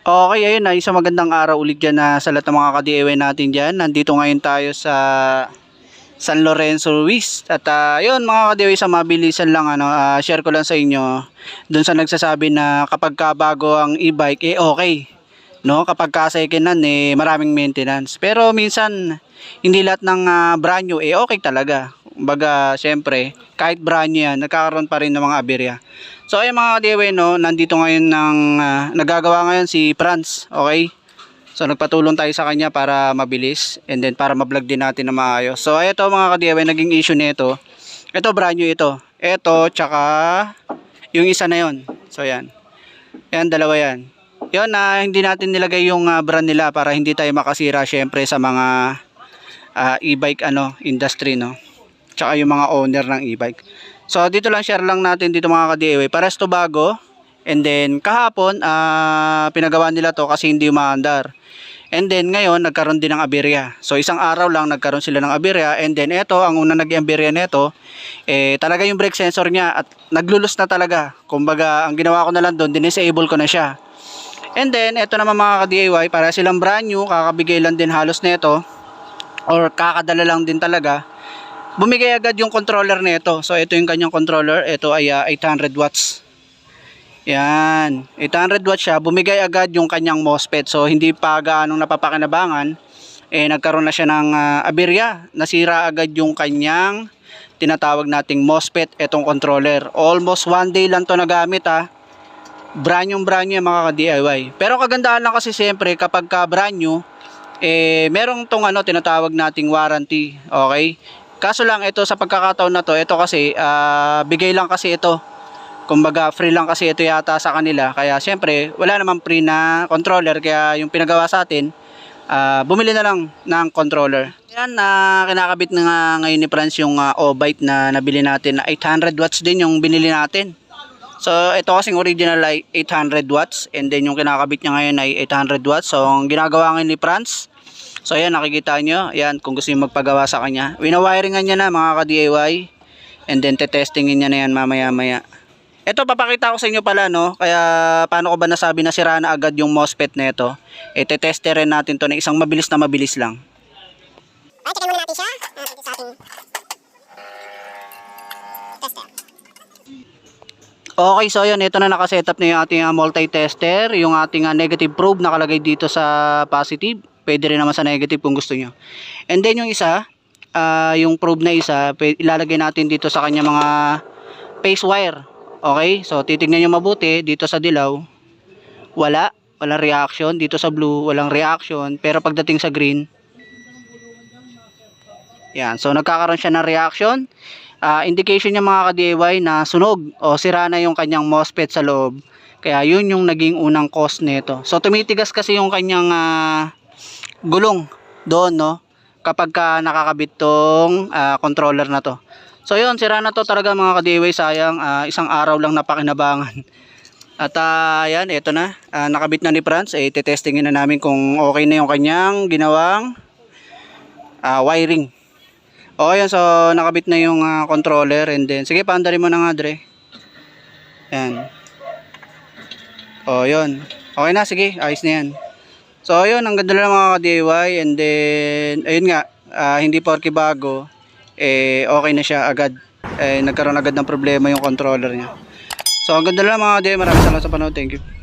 Okay, ayun na, isang magandang araw ulit dyan na sa lahat ng mga ka-DIY natin dyan. Nandito ngayon tayo sa San Lorenzo Ruiz. At ah, yun mga ka-DIY sa mabilisan lang, ano, ah, share ko lang sa inyo. Doon sa nagsasabi na kapag ka bago ang e-bike, eh okay. No, kapag ka second hand, eh maraming maintenance. Pero minsan, hindi lahat ng ah, brand new, eh okay talaga. Baga, syempre, kahit brand yan, nagkakaroon pa rin ng mga aberya. So ayun mga ka-DIY, no, nandito ngayon ng ah, nagagawa ngayon si Franz, okay? So nagpatulong tayo sa kanya para mabilis and then para ma-vlog din natin na maayos. So ito mga ka-DIY, naging issue nito. Ito brand new ito. Ito tsaka yung isa na yon. So yan. Yan dalawa yan. Yon na hindi natin nilagay yung ah, brand nila para hindi tayo makasira syempre sa mga ah, e-bike ano industry no. Tsaka yung mga owner ng e-bike. So dito lang share lang natin dito mga ka-DIY. Pares to bago. And then kahapon ah, pinagawa nila to kasi hindi umaandar. And then ngayon nagkaroon din ng aberya. So isang araw lang nagkaroon sila ng aberya and then ito ang una naging aberya nito eh talaga yung brake sensor niya at naglulus na talaga. Kumbaga ang ginawa ko na lang doon dinisable ko na siya. And then ito naman mga ka-DIY para silang brand new kakabigay lang din halos nito or kakadala lang din talaga bumigay agad yung controller nito. So ito yung kanyang controller. Ito ay ah, 800 watts. Yan. 800 watts siya. Bumigay agad yung kanyang MOSFET. So hindi pa gaanong napapakinabangan. Eh nagkaroon na siya ng ah, aberya. Nasira agad yung kanyang tinatawag nating MOSFET etong controller. Almost one day lang to nagamit ha. Brand new brand yung mga ka-DIY. Pero kagandahan lang kasi siyempre kapag ka brand new eh merong tong ano tinatawag nating warranty. Okay? Kaso lang ito sa pagkakataon na to, ito kasi ah, bigay lang kasi ito. Kumbaga free lang kasi ito yata sa kanila. Kaya siyempre wala namang free na controller kaya yung pinagawa sa atin ah, bumili na lang ng controller. Yan na kinakabit na nga ngayon ni Franz yung ah, O-Byte na nabili natin na 800 watts din yung binili natin. So ito kasing original ay 800 watts and then yung kinakabit niya ngayon ay 800 watts. So ang ginagawa ngayon ni Franz So ayan nakikita nyo, ayan kung gusto niyo magpagawa sa kanya. Winawiringan niya na mga ka-DIY and then tetestingin niya na yan mamaya maya. Ito papakita ko sa inyo pala no, kaya paano ko ba nasabi na sira na agad yung MOSFET nito. E teteste rin natin to na isang mabilis na mabilis lang. Ay, tignan muna natin siya. Ah, sa ating tester. Okay, so yun, ito na nakasetup na yung ating ah, multi-tester, yung ating ah, negative probe nakalagay dito sa positive. Pwede rin naman sa negative kung gusto nyo. And then yung isa, ah, yung probe na isa, ilalagay natin dito sa kanya mga phase wire. Okay, so titignan nyo mabuti dito sa dilaw. Wala, walang reaction. Dito sa blue, walang reaction. Pero pagdating sa green, yan, so nagkakaroon siya ng reaction. Ah, indication niya mga ka-DIY na sunog o sira na yung kanyang MOSFET sa loob. Kaya yun yung naging unang cause nito. So tumitigas kasi yung kanyang ah, gulong doon no kapag ka nakakabit tong ah, controller na to. So yun, sira na to talaga mga ka-DIY sayang ah, isang araw lang napakinabangan. At ah, yan, eto na. Ah, nakabit na ni Franz. Eh, tetestingin na namin kung okay na yung kanyang ginawang ah, wiring. Okay yan, so nakabit na yung ah, controller and then, sige paandarin mo na nga Dre. Yan. O yun. Okay na, sige, ayos na yan. So yun, ang ganda lang mga ka-DIY and then, ayun nga, ah, hindi porke bago, eh okay na siya agad. Eh, nagkaroon agad ng problema yung controller niya. So ang ganda lang mga ka-DIY, maraming salamat sa panood, thank you.